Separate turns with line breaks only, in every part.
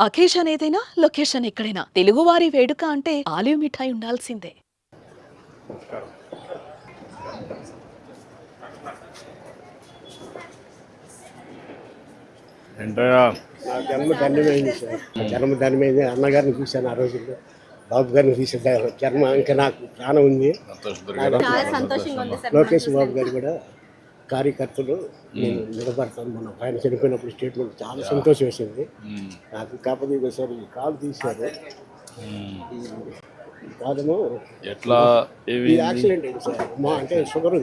Occasion ఏదైనా location ఎక్కడైనా. తెలుగువారి వేడుక అంటే ఆలివ్ మిఠాయి ఉండాల్సిందే.
జన్మ ధన్యమైంది సార్. నా జన్మ ధన్యమైంది అన్నగారిని చూశాను ఆ రోజుల్లో. బాబు గారిని చూసాను జన్మ ఇంకా నాకు ప్రాణం ఉంది. లోకేష్ బాబు గారు కూడా కార్యకర్తలు నేను నిలబడతాను. మనం ఆయన చనిపోయినప్పుడు స్టేట్మెంట్ చాలా సంతోషం వేసింది. నాకు కాకపోతే ఇదో సార్ ఈ కాలు తీశారు. కాదము
ఎట్లా?
యాక్సిడెంట్ అయింది సార్. మా అంటే షుగర్.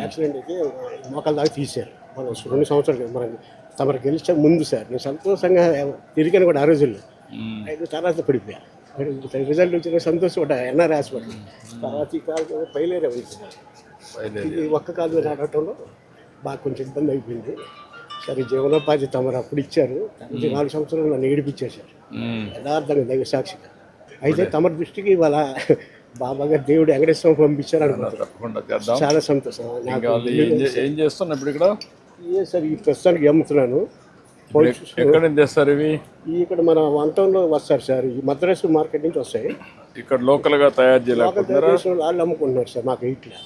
యాక్సిడెంట్ అయితే మోకాల దాకా తీశారు. మనం రెండు సంవత్సరాలు మనం తమరు గెలిచే ముందు సార్. నేను సంతోషంగా తిరిగాను కూడా ఆ రోజుల్లో. అయితే తర్వాత పడిపోయా. రిజల్ట్ వచ్చిన సంతోషం కూడా ఎన్ఆర్ హాస్పిటల్. తర్వాత ఈ కాలు పైలేరే ఉంది. ఇది ఒక్క కాలు మీద నడవటంలో బాగా కొంచెం ఇబ్బంది అయిపోయింది. సరే జీవనోపాధి తమరు అప్పుడు ఇచ్చారు. నాలుగు సంవత్సరాలు నన్ను ఏడిపించేశారు. యథార్థంగా దైవ సాక్షిగా. అయితే తమరి దృష్టికి ఇవాళ బాబా గారు దేవుడు వెంకటేశ్వరం పంపించారు అనుకుంటున్నాను.
చేద్దాం.
చాలా సంతోషం.
ఏం చేస్తున్నా ఇప్పుడు ఇక్కడ?
ఏ సార్ ఈ ప్రస్తుతానికి అమ్ముతున్నాను
ఎక్కడ నుంచి తెస్తారు ఇవి?
ఇక్కడ మన వంటంలో వస్తారు సార్. ఈ మద్రాసు మార్కెట్ నుంచి వస్తాయి.
ఇక్కడ లోకల్గా తయారు
చేసిన వాళ్ళు అమ్ముకుంటున్నారు సార్ మాకు ఇట్లా?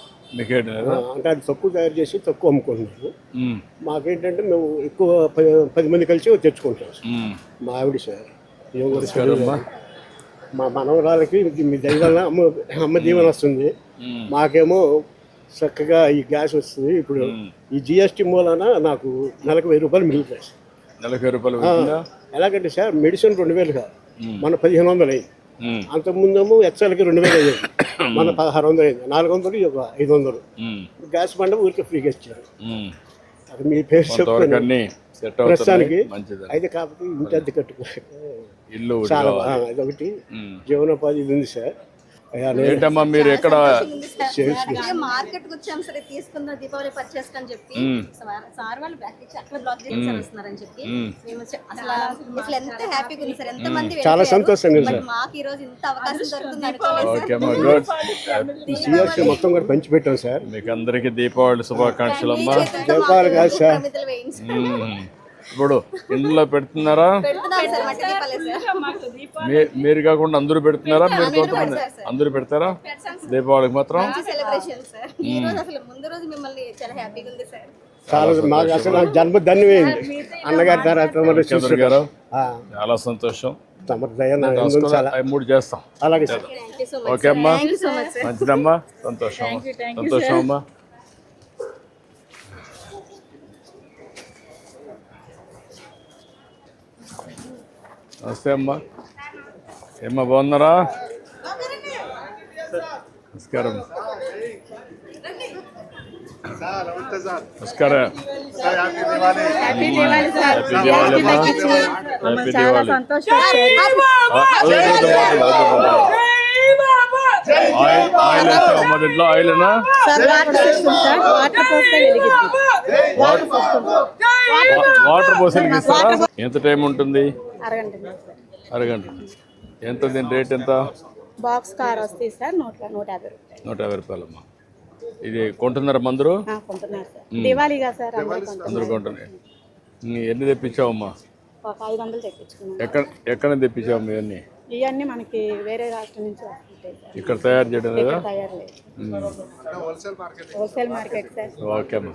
అంటే అది తక్కువ తయారు చేసి తక్కువ అమ్ముకుంటున్నారు
మ్మ్.
మాకేంటంటే మేము ఎక్కువ పది మంది కలిసి తెచ్చుకుంటాం. మా ఆవిడ సార్. మా మనవరాలకి మీ దైవాల అమ్మ అమ్మ దీవెన వస్తుంది. మాకేమో చక్కగా ఈ గ్యాస్ వస్తుంది ఇప్పుడు ఈ జిఎస్టీ మూలాన నాకు నెలకు వెయ్యి రూపాయలు మిగులుతాయి సార్.
నలభై రూపాయలు పెట్టిందా
ఎలాగంటే సార్ మెడిసిన్ రెండు వేలు కాదు మన పదిహేను వందలు
మ్మ్.
అంతకుముందేమో ఎక్సెల్కి రెండు వేలు అయ్యేది మన పదహారు వందలు అయింది. నాలుగు వందలు ఐదు వందలు. గ్యాస్ బండ ఊరికే ఫ్రీగా ఇచ్చారు. అది మీ పేరు
సెట్
ప్రస్తుతానికి అయితే కాబట్టి ఇంటి అద్దె కట్టుకో.
ఇల్లు ఒకటి.
జీవనోపాధి ఇది ఉంది సార్.
ఏంటమ్మా మీరు ఎక్కడ
మార్కెట్కి వచ్చాం సరే తీసుకుందాం దీపావళి పర్చేస్ అని చెప్పి. సార్- వాళ్ళు బ్యాక్ ఇచ్చి అక్కడ బ్లాక్ చేసి సార్ వస్తున్నారని చెప్పి. మేము. వచ్చి- అసలు అసలు ఎంత హ్యాపీగా ఉంది సార్. ఎంత మంది
చాలా. సంతోషంగా ఉంది సార్.
మాకు ఈ రోజు ఇంత అవకాశం దొరుకుతుంది అనుకోలేదు
సిఆర్సీ మొత్తం కూడా పంచిపెట్టాం సార్.
మీకు అందరికీ దీపావళి శుభాకాంక్షలు అమ్మా.
దీపావళి కాదు సార్.
ఇప్పుడు ఇందులో పెడుతున్నారా? మీరు కాకుండా అందరూ పెడుతున్నారా? మీరు కొంతమంది. అందరూ పెడతారా? దీపావళికి మాత్రం?
మంచి సెలబ్రేషన్ సార్. ఈ రోజు అసలు ముందు రోజు మిమ్మల్ని చాలా హ్యాపీగా ఉంది సార్.
చాలా మాకు అసలు నాకు జన్మ ధన్యమైంది. అన్నగారి తర్వాత
గారు
ఆ,
చాలా సంతోషం. మూడు చేస్తాం.
అలాగే sir.
Thank you so much
okay అమ్మా. మంచిదమ్మా. సంతోషం సంతోషం అమ్మా. నమస్తే అమ్మా ఏమ్మా బాగున్నారా? నమస్కారం. నమస్కారం. Happy happy Diwali oil oil వేసావా మరి ఇంట్లో ఆయిల్నా వాటర్ పోసలకి ఇస్తారా? ఎంత టైం ఉంటుంది? అరగంట ఎంత దీని రేట్ ఎంత?
బాక్స్ కార్ వస్తాయి సార్ నూట నూట యాభై రూపాయలు.
నూట యాభై రూపాయలమ్మా. ఇది కొంటున్నారా మందరు
ఆ, కొంటున్నారు సార్. దివాళీగా సార్ అందరూ
కొంటున్నాయి. ఎన్ని తెప్పించావమ్మా?
ఒక ఐదు వందలు తెప్పించుకున్నాం.
ఎక్కడ ఎక్కడ తెప్పించావమ్మా ఇవన్నీ?
ఇవన్నీ మనకి వేరే రాష్ట్రం నుంచి వస్తుంటాయి సార్
ఇక్కడ తయారు చేయడం లేదా?
తయారు లేదు. Wholesale market sir.
ఓకే అమ్మా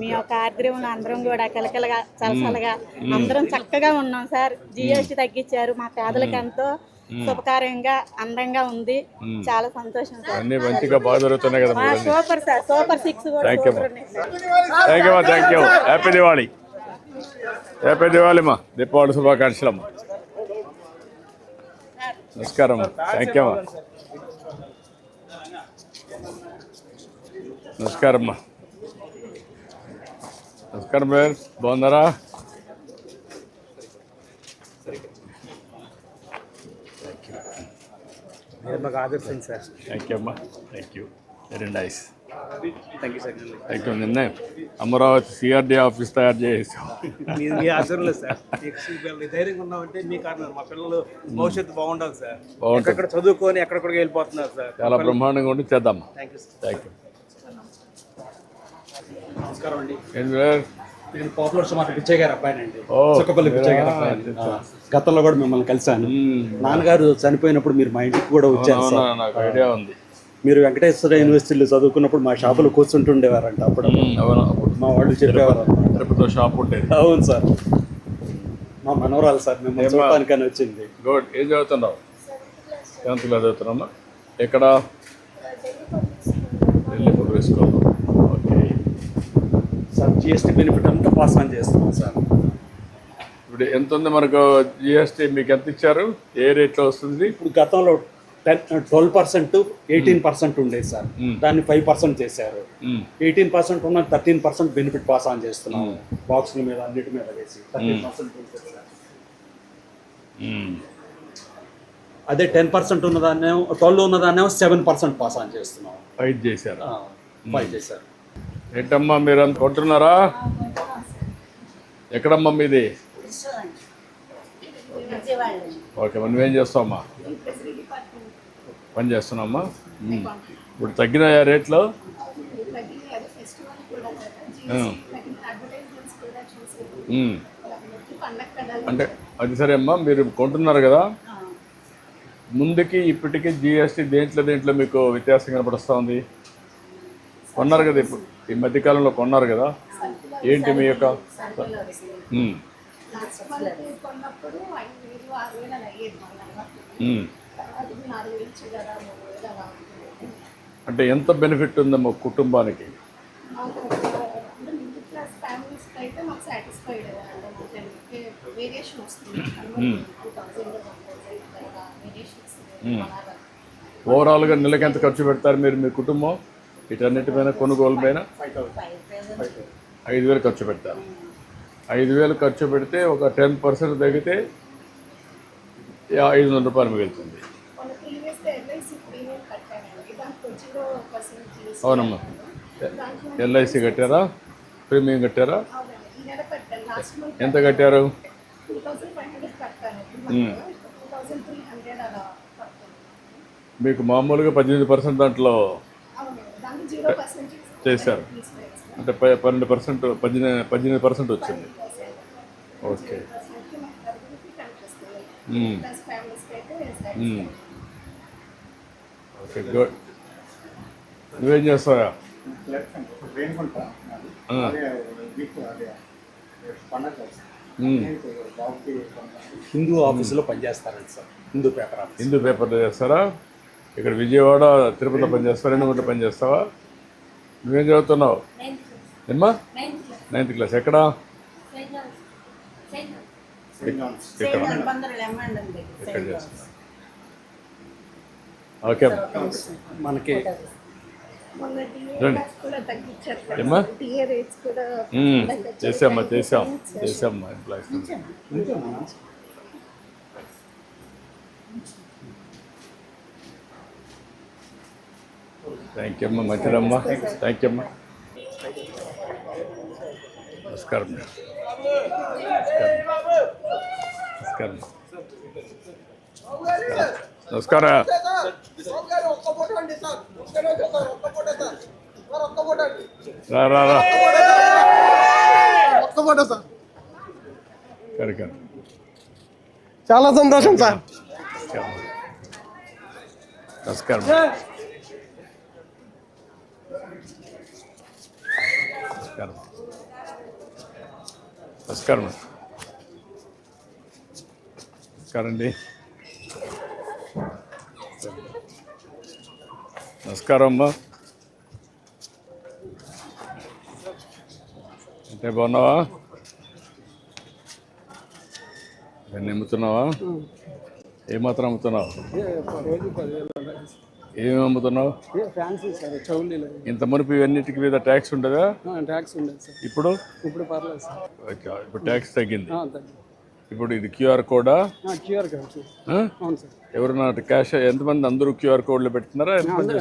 మీ యొక్క ఆర్ద్రంలో అందరం కూడా కలకలగా చలసలగా అందరం చక్కగా ఉన్నాం సార్. జిఎస్టీ తగ్గించారు. మా పేదలకు ఎంతో శుభకార్యంగా అందంగా ఉంది. చాలా సంతోషం సార్.
అన్నీ మంచిగా బాగా జరుగుతున్నాయి కదా
super sir. Super six
thank you thank you happy Diwali happy Diwali అమ్మా. దీపావళి శుభాకాంక్షలు అమ్మా. నమస్కారం. థ్యాంక్ యూ అమ్మా. నమస్కారం అమ్మా. నమస్కారం బ్రదర్ బాగున్నారా?
మాకు ఆదర్శం సార్
థ్యాంక్ యూ అమ్మా. Thank you very nice thank you నిన్నే అమరావతి సిఆర్డీ ఆఫీస్ తయారు చేసాం
సార్
బాగుంటుంది.
ఎక్కడ చదువుకొని ఎక్కడికి వెళ్ళిపోతున్నారు సార్
చాలా బ్రహ్మాండంగా ఉండి చేద్దాం.
థ్యాంక్ యూ నమస్కారం అండి.
నేను పాపులర్ సుమారు పిచ్చయ్య గారి అబ్బాయినండి. చుక్కపల్లి గారి ఆ, గతంలో కూడా మిమ్మల్ని కలిశాను.
మ్మ్.
నాన్నగారు చనిపోయినప్పుడు మీరు మా ఇంటికి కూడా వచ్చారు
ఐడియా ఉంది.
మీరు వెంకటేశ్వర యూనివర్సిటీలో చదువుకున్నప్పుడు మా షాపులో కూర్చుంటుండేవారంట అప్పుడు. మా వాళ్ళు చెప్పేవారు.
తిరుపతిలో షాప్ ఉండేది.
అవును సార్. మా మనవరాలు సార్? చూడటానికని వచ్చింది.
గుడ్. ఏం చదువుతున్నావు? సెవెంత్ క్లాస్ చదువుతున్నామా ఎక్కడ? Delhi public school. Okay.
Sir GST benefit అంతా పాస్ ఆన్ చేస్తున్నాం సార్.
ఇప్పుడు ఎంత ఉంది మనకు జిఎస్టీ? మీకు ఎంత ఇచ్చారు? ఏ రేట్లో వస్తుంది?
ఇప్పుడు గతంలో ten twelve percent eighteen percent ఉండేది సార్. దాన్ని ఫైవ్ పర్సెంట్ చేశారు. ఎయిటీన్ పర్సెంట్ ఉన్న thirteen percent benefit pass on చేస్తున్నాం. బాక్సుల మీద అన్నిటి మీద వేసి థర్టీన్ పర్సెంట్. అదే టెన్ పర్సెంట్ ఉన్నదాన్నేమో ట్వెల్వ్ ఉన్నదాన్నేమో సెవెన్ పర్సెంట్ పాస్ ఆన్ చేస్తున్నాం.
ఫైట్ చేశారు.
ఫైవ్ చేశారు.
ఏంటమ్మా మీరు అంత కొంటున్నారా? ఎక్కడమ్మా మీది? ఓకే మరి నువ్వేం చేస్తావమ్మా? పని చేస్తున్నామ్మా మ్మ్. ఇప్పుడు తగ్గినాయా రేట్లు. అంటే అది సరే అమ్మా మీరు కొంటున్నారు కదా? ముందుకి ఇప్పటికీ జిఎస్టీ దేంట్లో దేంట్లో మీకు వ్యత్యాసం కనపడుస్తూ ఉంది? కొన్నారు కదా ఇప్పుడు ఈ మధ్యకాలంలో కొన్నారు కదా? ఏంటి మీ యొక్క.
కొన్నప్పుడు అది నాలుగు వేలు మూడు వేలు అలా ఉంటుంది
అంటే ఎంత బెనిఫిట్ ఉందమ్మా కుటుంబానికి?
మాకు మిడిల్ క్లాస్ ఫ్యామిలీస్కి అయితే మాకు సాటిస్ఫైడ్ అంటే మాకు వేరియేషన్ వస్తుంది two thousand one thousand variation వస్తుంది అలాగా
ఓవరాల్గా నెలకి ఎంత ఖర్చు పెడతారు మీరు మీ కుటుంబం? వీటన్నిటి పైన కొనుగోలు పైన ఐదు వేలు ఖర్చు పెడతారు. ఐదు వేలు ఖర్చు పెడితే ఒక టెన్ పర్సెంట్ తగ్గితే ఐదు వందల రూపాయలు మిగులుతుంది
మన ప్రీవియస్ ఎల్ఐసి ప్రీమియం కట్టానండి దానికి జీరో పర్సెంట్
అవునమ్మా. ఎల్ఐసి కట్టారా? ప్రీమియం కట్టారా? ఎంత కట్టారు? మీకు మామూలుగా పద్దెనిమిది పర్సెంట్ దాంట్లో చేశారు. అంటే ప- పన్నెండు పర్సెంట్ పద్దెనిమిది పద్దెనిమిది పర్సెంట్ వచ్చింది. ఓకే. Okay good. నువ్వేం చేస్తావా.
హిందూ ఆఫీసులో పనిచేస్తారండి sir. Hindu paper office.
Hindu పేపర్లో చేస్తారా? ఇక్కడ విజయవాడ తిరుపతిలో పనిచేస్తావా రెండు పనిచేస్తావా? నువ్వేం చదువుతున్నావు? ఏమ్మా నైన్త్ క్లాస్ ఎక్కడ? ఇక్కడ ఎక్కడ చేస్తున్నా ఓకే.
మనకి
చేసామ్మా చేసాం. చేసామ్మా ఎంప్లాయీస్ థ్యాంక్ యూ అమ్మా మంచిదమ్మా. థ్యాంక్ యూ అమ్మా. నమస్కారం నమస్కారం. నమస్కారం. రా రా రా కరెక్ట్
చాలా సంతోషం సార్.
నమస్కారం. నమస్కారం. నమస్కారం. నమస్కారం అండి. నమస్కారం అమ్మా. అంటే బాగున్నావా? ఇవన్నీ అమ్ముతున్నావా? ఏమాత్రం అమ్ముతున్నావు? ఏమేమి అమ్ముతున్నావు? ఇంత మునుపు ఇవన్నిటికి మీద ట్యాక్స్ ఉండదా?
ట్యాక్స్ ఉండదు
ఇప్పుడు?
ఇప్పుడు పర్లేదు సార్.
ఓకే, ఇప్పుడు ట్యాక్స్ తగ్గింది. ఇప్పుడు ఇది క్యూఆర్ కోడా?
క్యూఆర్
ఆ?
అవును సార్
ఎవరన్నా క్యాష్ ఎంతమంది అందరూ క్యూఆర్ కోడ్లు పెడుతున్నారా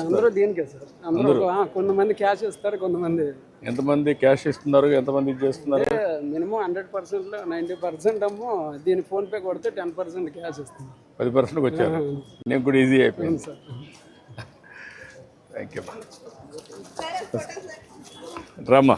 అందరూ దీనికే సార్ అందరూ కొంతమంది క్యాష్ ఇస్తారు కొంతమంది
ఎంతమంది క్యాష్ ఇస్తున్నారు ఎంతమంది చేస్తున్నారు?
మినిమం హండ్రెడ్ పర్సెంట్లో నైంటీ పర్సెంట్ అమ్మో దీని ఫోన్పే కొడితే టెన్ పర్సెంట్ క్యాష్ ఇస్తుంది
పది పర్సెంట్కి వచ్చారు. నేను కూడా ఈజీ అయిపోయింది.
సార్
థ్యాంక్ యూ రామ్మా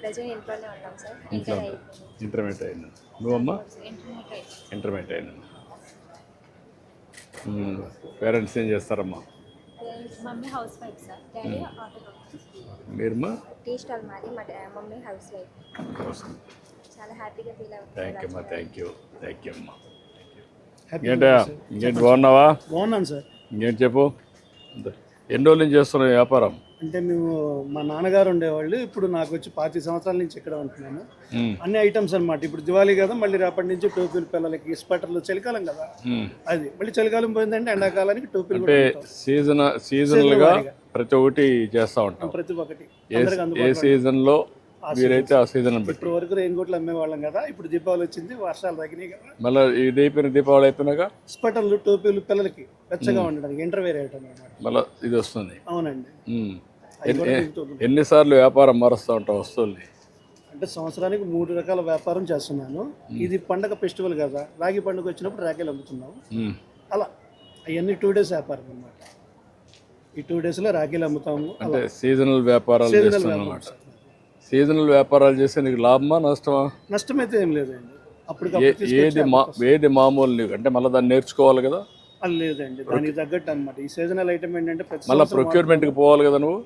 ప్రజెంట్ ఇంట్లోనే ఉంటాం సార్.
ఇంట్లో ఇంటర్మీడియట్ అయినా నువ్వమ్మా? ఇంటర్మీడియట్ అయినా పేరెంట్స్ ఏం చేస్తారమ్మా?
Mummy house wife sir. Daddy auto
మీరమ్మా?
Tea stall మాది మా డా- మమ్మీ హౌస్ వైఫ్. చాలా హ్యాపీగా ఫీల్
థ్యాంక్ యూ అమ్మా థ్యాంక్ యూ థ్యాంక్ యూ అమ్మా. ఇంకేంటా ఇంకేంటి బాగున్నావా?
బాగున్నాను సార్
ఇంకేంటి చెప్పు. ఎన్ని రోజుల నుంచి చేస్తున్నావు వ్యాపారం?
అంటే మేము మా నాన్నగారు ఉండేవాళ్ళు. ఇప్పుడు నాకు వచ్చి పాతి సంవత్సరాల నుంచి ఇక్కడ ఉంటున్నాను. అన్ని ఐటమ్స్ అన్నమాట. ఇప్పుడు దివాళీ కదా మళ్ళీ రేపటి నుంచి టోపీలు పిల్లలకి స్వెటర్లు చలికాలం కదా. అది. మళ్ళీ చలికాలం పోయిందంటే ఎండాకాలానికి టోపీలు.
సీజన్ సీజనల్గా ప్రతి ఒక్కటి చేస్తూ ఉంటాం.
ప్రతి ఒక్కటి.
ఏ
అందుబాటులో
సీజన్లో మీరైతే ఆ సీజన్
ఇప్పుడు వరకు రెయిన్ కోట్లు అమ్మేవాళ్ళం కదా ఇప్పుడు దీపావళి వచ్చింది వర్షాలు తగ్గినాయి కదా.
మళ్ళీ ఇది అయిపోయిన దీపావళి అయిపోయినాక?
స్వెటర్లు టోపీలు పిల్లలకి వెచ్చగా ఉండడానికి ఇంటర్వేర్ అనమాట
మళ్ళీ ఇది వస్తుంది.
అవునండి.
ఎన్నిసార్లు వ్యాపారం మారుస్తూ ఉంటావు వస్తువుల్ని?
అంటే సంవత్సరానికి మూడు రకాల వ్యాపారం చేస్తున్నాను. ఇది పండగ ఫెస్టివల్ కదా రాగి పండుగ వచ్చినప్పుడు రాఖీలు అమ్ముతున్నాము
మ్మ్.
అలా అవన్నీ టూ డేస్ వ్యాపారం అన్నమాట. ఈ టూ డేస్లో రాఖీలు అమ్ముతాము
అంటే సీజనల్ వ్యాపారాలు అనమాట సీజనల్ వ్యాపారాలు చేస్తే నీకు లాభమా నష్టమా?
నష్టమైతే ఏం లేదండి. అప్పటికప్పుడు
ఏది మా ఏది మామూలు నీకు? అంటే మళ్ళీ దాన్ని నేర్చుకోవాలి కదా?
అది లేదండి. దానికి తగ్గట్టు అనమాట ఈ సీజనల్ ఐటమ్ ఏంటంటే
మళ్ళీ ప్రొక్యూర్మెంట్కి పోవాలి కదా నువ్వు?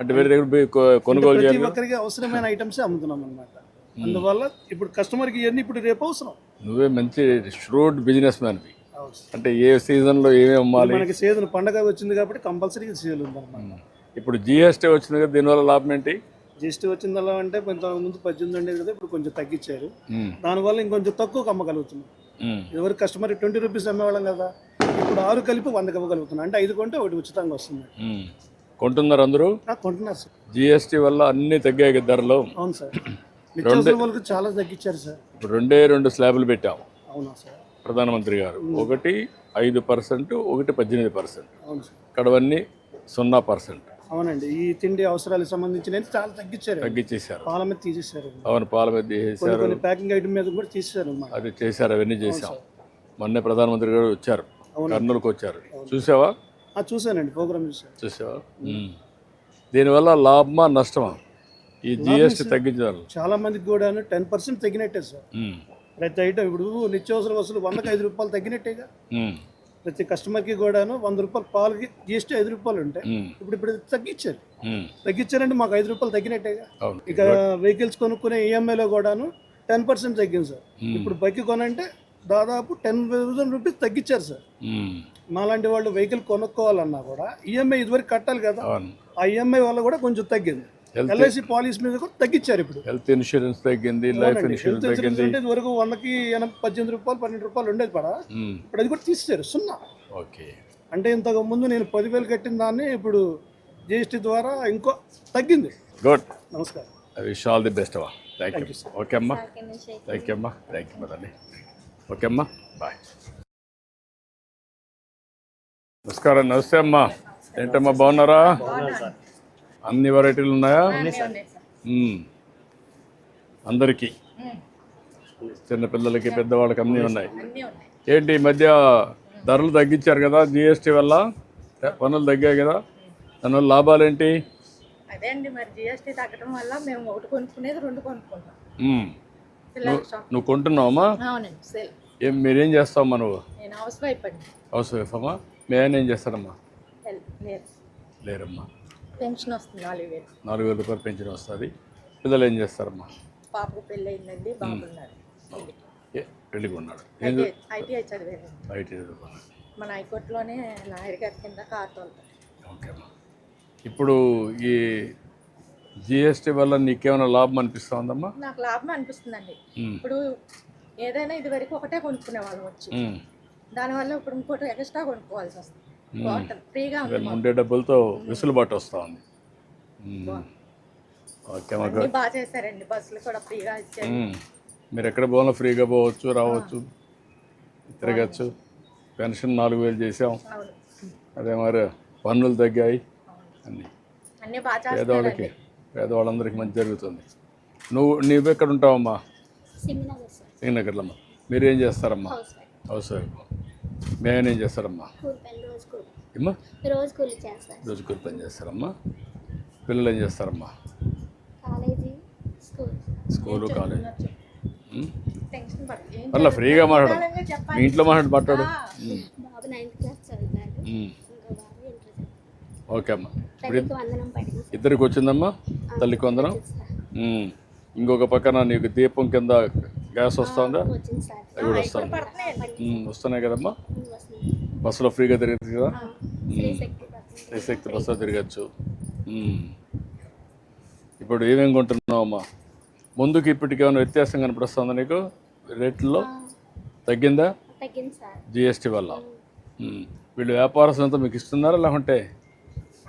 అంటే వేరే దగ్గర కొనుగోలు
ప్రతి ఒక్కరికి అవసరమైన ఐటమ్స్ అమ్ముతున్నాం అనమాట అందువల్ల ఇప్పుడు కస్టమర్కి ఇవన్నీ ఇప్పుడు రేపు అవసరం.
నువ్వే మంచి ష్రూడ్ బిజినెస్ మ్యాన్వి. అంటే ఏ సీజన్లో ఏమేమి అమ్మాలి?
మనకి సీజన్ పండగ వచ్చింది కాబట్టి కంపల్సరీ సేల్ ఉందన్నమాట
ఇప్పుడు జిఎస్టీ వచ్చింది కదా దీనివల్ల లాభం ఏంటి?
జిఎస్టీ వచ్చిందల్లా అంటే కొంత ముందు పద్దెనిమిది ఉండేది కదా ఇప్పుడు కొంచెం తగ్గించారు. దానివల్ల ఇంకొంచెం తక్కువ అమ్మగలుగుతున్నాం.
మ్మ్.
ఎవరు కస్టమర్ ట్వంటీ రూపీస్ అమ్మేవాళ్ళం కదా ఇప్పుడు ఆరు కలిపి వందకి ఇవ్వగలుగుతున్నాం అంటే ఐదు కొంటే ఒకటి ఉచితంగా వస్తుంది.
కొంటున్నారు అందరూ?
కొంటున్నారు సార్
జిఎస్టీ వల్ల అన్ని తగ్గాయి ధరలు.
అవును సార్ చాలా తగ్గించారు సార్
ఇప్పుడు రెండే రెండు స్లాబులు పెట్టాం.
అవునా సార్
ప్రధానమంత్రి గారు. ఒకటి ఐదు పర్సెంట్ ఒకటి పద్దెనిమిది పర్సెంట్.
అవును సార్
కడవన్నీ సున్నా పర్సెంట్.
అవునండి. ఈ తిండి అవసరాలకు సంబంధించిన చాలా తగ్గించారు
తగ్గించేశారు
పాల మీద తీసేశారు.
అవును పాల మీద
కొన్ని ప్యాకింగ్ ఐటమ్ మీద కూడా తీసేశారు
అది చేశారు అవన్నీ చేశాం. మొన్నే ప్రధానమంత్రి గారు వచ్చారు. కర్నూలుకు వచ్చారు. చూసావా?
చూశానండి ప్రోగ్రామ్ చూశాను.
చూసావా. దీనివల్ల లాభమా నష్టమా? ఈ జిఎస్టీ తగ్గించాలి
చాలా మందికి కూడా టెన్ పర్సెంట్ తగ్గినట్టే సార్. ప్రతి ఐటమ్ ఇప్పుడు నిత్యావసర వసూలు వందకి ఐదు రూపాయలు తగ్గినట్టేగా. ప్రతి కస్టమర్కి కూడాను వంద రూపాయలు పాలకి జిఎస్టీ ఐదు రూపాయలు ఉంటాయి ఇప్పుడు ఇప్పుడు తగ్గించారు. తగ్గించారంటే మాకు ఐదు రూపాయలు తగ్గినట్టేగా. ఇక వెహికల్స్ కొనుక్కునే ఈఎంఐలో కూడాను టెన్ పర్సెంట్ తగ్గింది సార్. ఇప్పుడు బైక్ కొనంటే దాదాపు టెన్ థౌసండ్ రూపీస్ తగ్గించారు సార్. మాలాంటి వాళ్ళు వెహికల్ కొనుక్కోవాలన్నా కూడా ఈఎంఐ ఇదివరకు కట్టాలి కదా.
అవును.
ఆ ఈఎంఐ వల్ల కూడా కొంచెం తగ్గింది. ఎల్ఐసి పాలసీ మీద కూడా తగ్గించారు ఇప్పుడు.
హెల్త్ ఇన్సూరెన్స్ తగ్గింది లైఫ్. ఇన్సూరెన్స్ తగ్గింది.
అంటే ఇదివరకు వందకి ఎనభై పద్దెనిమిది రూపాయలు పన్నెండు రూపాయలు ఉండేది పడా. ఇప్పుడు అది కూడా తీసేశారు సున్నా.
ఓకే.
అంటే ఇంతకు ముందు నేను పదివేలు కట్టిన దాన్ని ఇప్పుడు జిఎస్టీ ద్వారా ఇంకో తగ్గింది.
గుడ్
నమస్కారం.
I wish all the best అమ్మా థ్యాంక్ యూ ఓకే అమ్మా. థ్యాంక్ యూ అమ్మా. థ్యాంక్ యూ మదండి ఓకే అమ్మా. బాయ్. నమస్కారం నమస్తే అమ్మా. ఏంటమ్మా బాగున్నారా? అన్ని వెరైటీలు ఉన్నాయా. అందరికీ. చిన్నపిల్లలకి పెద్దవాళ్ళకి అన్నీ ఉన్నాయి. ఏంటి ఈ మధ్య ధరలు తగ్గించారు కదా జిఎస్టీ వల్ల? పనులు తగ్గాయి కదా. దానివల్ల లాభాలు ఏంటి
అదే అండి మరి జిఎస్టీ తగ్గడం వల్ల మేము ఒకటి కొనుక్కునేది రెండు కొనుక్కుంటాం.
నువ్వు కొంటున్నావమ్మా? ఏం మీరేం చేస్తావమ్మా నువ్వు?
హౌస్ వైఫ్ అండి.
హౌస్ వైఫ్ అమ్మా? మీ ఆయన ఏం చేస్తారమ్మా లేరమ్మా.
పెన్షన్ వస్తుంది నాలుగు వేలు.
నాలుగు వేల రూపాయలు పెన్షన్ వస్తుంది. పిల్లలు ఏం చేస్తారమ్మా?
పాపకు పెళ్ళి అయిందండి బాగున్నారు
ఏ, పెళ్ళికి ఉన్నాడు
ఐటీఐ
చదువుకున్నాడు
మన హైకోర్టులోనే లాయర్ గారి కింద కార్ తోలుతాను
ఓకే అమ్మా. ఇప్పుడు ఈ జిఎస్టీ వల్ల నీకేమైనా లాభం అనిపిస్తా ఉందమ్మా
నాకు లాభం అనిపిస్తుందండి. ఇప్పుడు ఏదైనా ఇది వరకు ఒకటే కొనుక్కునే వాళ్ళం వచ్చి. దానివల్ల ఇప్పుడు ఇంకోటి ఎక్స్ట్రా కొనుక్కోవాల్సి వస్తుంది. ఫ్రీగా
ఉండే డబ్బులతో వెసులుబాటు వస్తూ ఉంది. ఓకే
బాగా చేశారండి. బస్సులు కూడా ఫ్రీగా ఇచ్చారు.
మీరు ఎక్కడ పోవాలో ఫ్రీగా పోవచ్చు రావచ్చు తిరగచ్చు. పెన్షన్ నాలుగు వేలు చేసాం. అదే మరి పన్నులు తగ్గాయి. అన్నీ.
అన్ని బాగా
పేదవాళ్ళకి పేదవాళ్ళందరికీ మంచి జరుగుతుంది. నువ్వు నువ్వు ఎక్కడ ఉంటావమ్మా
సింగనగర్ సార్.
సింగనగర్లో అమ్మా మీరేం చేస్తారమ్మా?
House wife.
మేమేం చేస్తారమ్మా?
రోజు కూలి
ఏమ్మా?
రోజు
పని చేస్తారమ్మా. పిల్లలు ఏం చేస్తారమ్మా?
College school.
School college.
ఏం
మళ్ళీ ఫ్రీగా మాట్లాడు. మీ ఇంట్లో మాట్లాడి మాట్లాడు ఉమ్.
బాబు నైన్త్ క్లాస్ చదువుతాడు
ఉమ్.
ఇంకో బాబు ఇంటర్ చదువుతాడు
ఓకే అమ్మా. ఇప్పుడు
తల్లికి వందనం పడింది సార్.
ఇద్దరికి వచ్చిందమ్మా? తల్లికి వందనం. ఇంకొక పక్కన నీకు దీపం కింద గ్యాస్ వస్తుందా?
వచ్చింది సార్.
అవి కూడా ఉమ్, వస్తున్నాయి కదమ్మా? బస్సులో ఫ్రీగా తిరగచ్చు కదా?
స్త్రీ శక్తి పథకం.
శక్తి బస్సులో తిరగచ్చు. ఇప్పుడు ఏమేమి కొంటున్నావు అమ్మా ముందుకి ఇప్పటికి ఏమైనా వ్యత్యాసం కనపడుస్తుందా నీకు? రేట్లలో తగ్గిందా?
తగ్గింది సార్.
జిఎస్టీ వల్ల. వీళ్ళు వ్యాపారస్తులంతా మీకు ఇస్తున్నారా లేకుంటే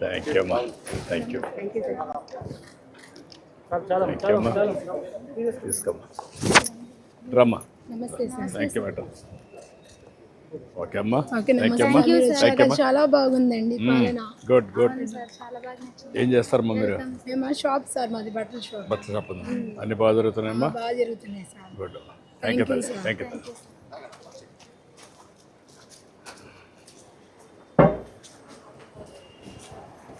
థ్యాంక్ యూ అమ్మా థ్యాంక్ యూ థ్యాంక్ యూ అమ్మా తీసుకోమ్మా రమ్మా
నమస్తే sir
thank you madam okay అమ్మా
ఓకే
థ్యాంక్ యూ అమ్మా
థ్యాంక్ యూ చాలా బాగుందండి పాలన
గుడ్ గుడ్ ఏం చేస్తారమ్మా మీరు
మేము షాప్ సార్ మాది బట్టల షాప్
బట్టలు షాప్ ఉందా అన్ని బాగా జరుగుతున్నాయమ్మా
బాగా జరుగుతున్నాయి sir
good thank you thank you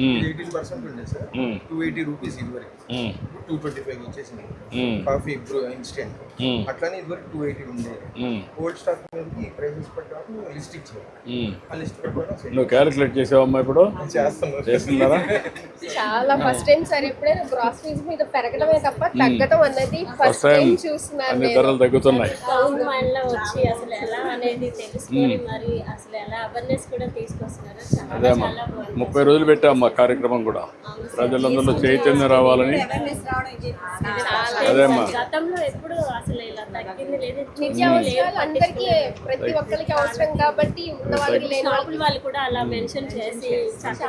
eighteen percent ఉండే సార్. టూ ఎయిటీ రూపీస్ ఇదివరకు. టూ ట్వంటీ ఫైవ్ వచ్చేసింది. కాఫీ బ్రూ ఇన్స్టెంట్ అట్లానే ఇదివరకు two eighty
um,
old stock మీదకి ప్రైసెస్ ప్రకారం లిస్ట్ ఇచ్చారు. ఆ లిస్ట్ set
నువ్వు క్యాలిక్యులేట్ చేసావమ్మా ఇప్పుడు?
చేస్తున్నాం
చేస్తున్నారా?
చాలా ఫస్ట్ టైం సార్ ఎప్పుడైనా గ్రాసరీస్ మీద పెరగడమే తప్ప తగ్గడం అన్నది ఫస్ట్ టైం చూస్తున్నాను
అన్ని
నేను.
ధరలు తగ్గుతున్నాయి.
టౌన్ వచ్చి అసలు ఎలా అనేది తెలుసుకొని మరి అసలు ఎలా అవేర్నెస్ కూడా తీసుకొస్తున్నారు చాలా
అదే అమ్మా. ముప్పై రోజులు పెట్టామమ్మా కార్యక్రమం కూడా. ప్రజలందరిలో చైతన్యం రావాలని. అదే అమ్మా.
గతంలో ఎప్పుడు అసలు ఇలా తగ్గింది లేదు
నిత్యావసరాలు అందరికీ ప్రతి ఒక్కరికి అవసరం కాబట్టి ఉన్న వాళ్ళకి లేని
షాపుల వాళ్ళు కూడా అలా మెన్షన్ చేసి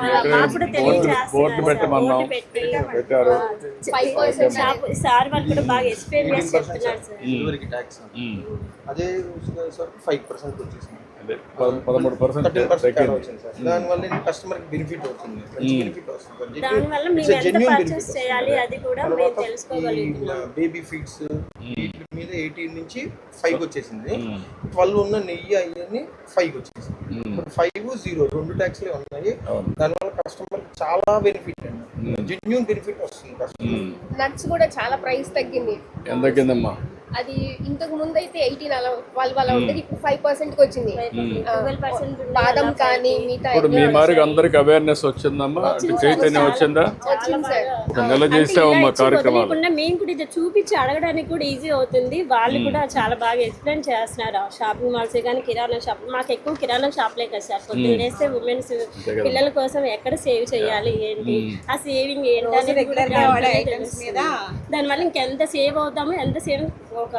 మాకు కూడా
బోర్డు పెట్టమన్నాం. పెట్టారు.
పర్సెంట్
సార్ వాళ్ళు కూడా బాగా ఎక్స్ప్లెయిన్ చేసి చెప్తున్నారు సార్.
ఇదివరకు ట్యాక్స్
ఉమ్.
అదే సార్ ఫైవ్ పర్సెంట్ వచ్చేసింది.
అదే పద- పదమూడు పర్సెంట్
పర్సెంట్ దానివల్ల కస్టమర్కి బెనిఫిట్ అవుతుంది. బెనిఫిట్ వస్తుంది.
దానివల్ల మేము ఎంత పర్చేస్ చేయాలి అది కూడా మేము తెలుసుకోగలుగుతున్నాం
బేబీ ఫీడ్స్ వీటి మీద ఎయిటీన్ నుంచి ఫైవ్ వచ్చేసింది. ట్వెల్వ్ ఉన్న నెయ్యి అవన్నీ ఫైవ్ వచ్చేసింది. ఫైవ్ జీరో రెండు ట్యాక్స్లే ఉన్నాయి. దానివల్ల కస్టమర్ చాలా బెనిఫిట్ అండి. జెన్యున్ బెనిఫిట్ వస్తుంది కస్టమర్
నట్స్ కూడా చాలా ప్రైస్ తగ్గింది.
ఎంత తగ్గిందమ్మా?
అది ఇంతకు ముందు అయితే ఎయిటీన్ అలా ట్వెల్వ్ అలా ఉండేది ఇప్పుడు ఫైవ్ పర్సెంట్కి వచ్చింది బాదం కానీ మిగతా
ఇప్పుడు మీ మారికి అందరికి అవేర్నెస్ వచ్చిందమ్మా? చైతన్యం వచ్చిందా? నెల చేసావమ్మా కార్యక్రమాలు?
మేము కూడా ఇది చూపించి అడగడానికి కూడా ఈజీ అవుతుంది. వాళ్ళు కూడా చాలా బాగా ఎక్స్ప్లెయిన్ చేస్తున్నారు. షాపింగ్ మాల్స్ కానీ కిరాణా షాప్ మాకు ఎక్కువ కిరాణా షాప్లే కదా సార్. పొద్దున్న వేస్తే ఉమెన్స్ పిల్లల కోసం ఎక్కడ సేవ్ చేయాలి ఏంటి? ఆ సేవింగ్ ఏంటి దానివల్ల ఇంకెంత సేవ్ అవుతామో ఎంత సేవ్ ఒక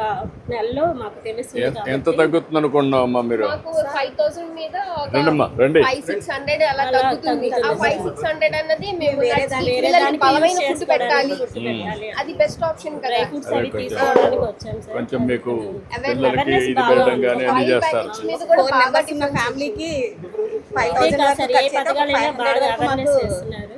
నెలలో మాకు తెలుస్తుంది
ఎంత తగ్గుతుంది అనుకున్నావు అమ్మా మీరు?
మాకు ఫైవ్ థౌసండ్ మీద
రండమ్మా రండి.
ఫైవ్ సిక్స్ హండ్రెడ్ అలా తగ్గుతుంది. ఆ ఫైవ్ సిక్స్ హండ్రెడ్ అన్నది మేము పిల్లలకి
దానికి
బలమైన ఫుడ్ పెట్టాలి.
చేసుకోవడానికి
అది బెస్ట్ ఆప్షన్ కదా.
ఫుడ్స్ అవి తీసుకోవడానికి వచ్చాం సార్.
కొంచెం మీకు పిల్లలకి ఇది పెట్టడం కానీ అన్ని చేస్తారు.
మీద కూడా బాగా
ఫ్యామిలీకి
సార్ ఏ పథకాలైనా బాగా అవేర్నెస్ చేస్తున్నారు.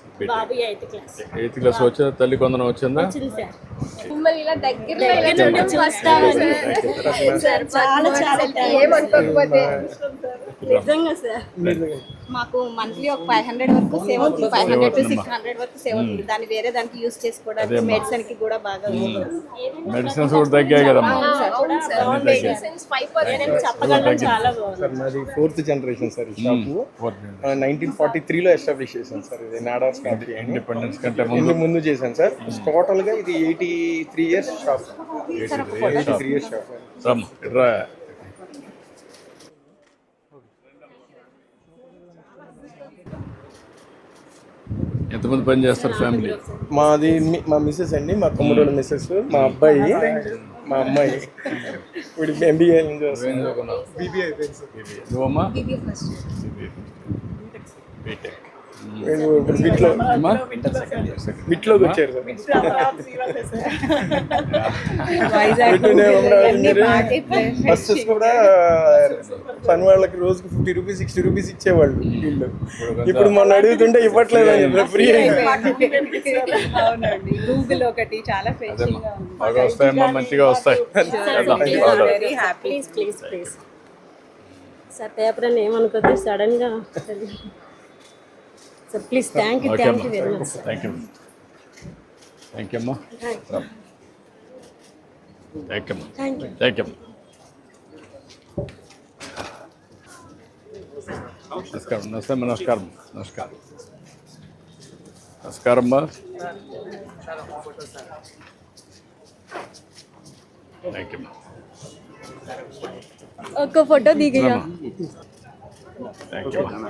బాబు ఎయిత్ క్లాస్.
ఎయిత్ క్లాస్ వచ్చిందా? తల్లి కొందరం వచ్చిందా?
నిజంగా సార్.
మాకు మంత్లీ ఒక ఫైవ్ హండ్రెడ్ వరకు సేవ్ అవుతుంది. Five hundred to six hundred వరకు సేవ్ అవుతుంది. దాన్ని వేరే దానికి యూస్ చేసుకోవడానికి మెడిసిన్కి కూడా బాగా
మెడిసిన్స్ కూడా తగ్గాయి
చెప్పగలం. చాలా బాగుంది.
సార్ మాది ఫోర్త్ జనరేషన్ సార్ ఈ షాపు. నైన్టీన్ ఫార్టీ త్రీలో ఎస్టాబ్లిష్ చేశాను సార్ ఇది నాడాస్ అని
ఇండిపెండెన్స్ కంటే
ముందు.
ముందు.
చేశాను సార్. టోటల్గా ఇది eighty three years shop eighty three years shop
ఇట్రా. ఎంతమంది పని చేస్తారు ఫ్యామిలీ?
మాది మీ- మిస్సెస్ అండి మా తమ్ముడు మిస్సెస్ మా అబ్బాయి మా అమ్మాయి. ఇప్పుడు ఎంబీఏ
నువ్వమ్మా? బీటెక్
ఇప్పుడు బిట్లో బిట్లోకి వచ్చారు సార్. బస్సెస్ కూడా పని వాళ్ళకి రోజుకి ఫిఫ్టీ రూపీస్ సిక్స్టీ రూపీస్ ఇచ్చేవాళ్ళు వీళ్ళు. ఇప్పుడు మొన్న అడుగుతుంటే ఇవ్వట్లేదు అని చెప్పి ఫ్రీ
అవునండి. గూగుల్ ఒకటి చాలా
అదేమ్మా బాగా వస్తాయమ్మా మంచిగా వస్తాయి.
Very happy please please please
sir paper అని ఏమనుకోద్దు? సడన్గా. Sir please thank you
okay
thank
అమ్మా
you very much
thank you thank you అమ్మా థ్యాంక్ యూ అమ్మా
థ్యాంక్ యూ
థ్యాంక్ యూ నమస్కారం నమస్తే అమ్మా, నమస్కారం నమస్కారం నమస్కారం అమ్మా థ్యాంక్ యూ అమ్మా
ఒక్క ఫోటో దిగయ్యా
థ్యాంక్ యూ అమ్మా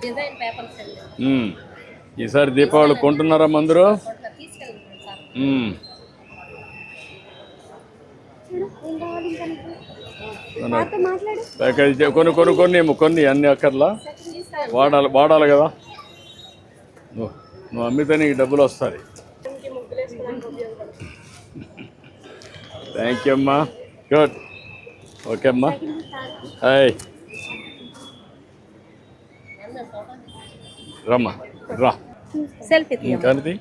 డిజైన్ పేపర్స్.
ఈసారి దీపావళి కొంటున్నారా.
మాట్లాడు
ప్యాకేజ్ చే- కొన్ని కొన్ని కొన్ని కొన్ని అన్ని అక్కర్లా? వాడాలి వాడాలి కదా? నువ్వు నువ్వు అమ్మితే నీకు డబ్బులు వస్తాయి. థ్యాంక్ యూ అమ్మా. గుడ్ ఓకే అమ్మా. హాయ్ రమ్మా రా.
సెల్ఫీ
ఇంకానిది?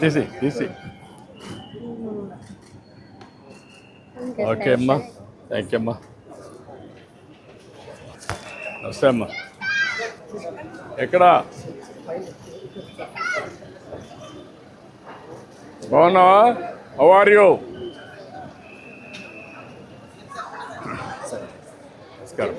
తీసి తీసి. ఓకే అమ్మా. థ్యాంక్ యూ అమ్మా. నమస్తే అమ్మా. ఎక్కడా? బాగున్నావా? హౌ ఆర్ యూ నమస్కారం.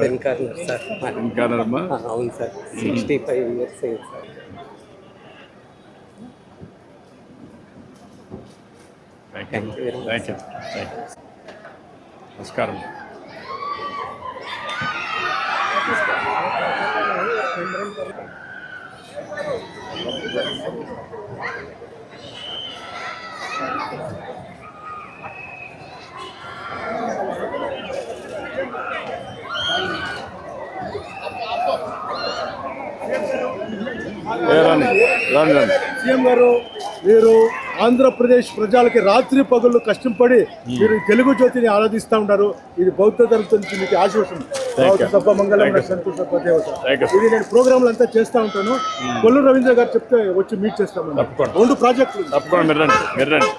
Pen corner sir.
ఇంకా అమ్మా
అవును సార్. సిక్స్టీ ఫైవ్ ఇయర్స్ అయింది సార్.
థ్యాంక్ యూ యూ నమస్కారం ఏ రండి రండి రండి
సీఎం గారు మీరు ఆంధ్రప్రదేశ్ ప్రజలకి రాత్రి పగళ్ళు కష్టపడి మీరు ఈ తెలుగు జ్యోతిని ఆరాధిస్తూ ఉంటారు ఇది బౌద్ధ ధర్మం నుంచి మీకు
you.
సభ మంగళం. ఇది నేను ప్రోగ్రాంలు అంతా చేస్తూ ఉంటాను. కొల్లు రవీంద్ర గారు చెప్తే వచ్చి మీట్
తప్పకుండా.
రెండు ప్రాజెక్టులు.
తప్పకుండా మీరు రండి మీరు రండి.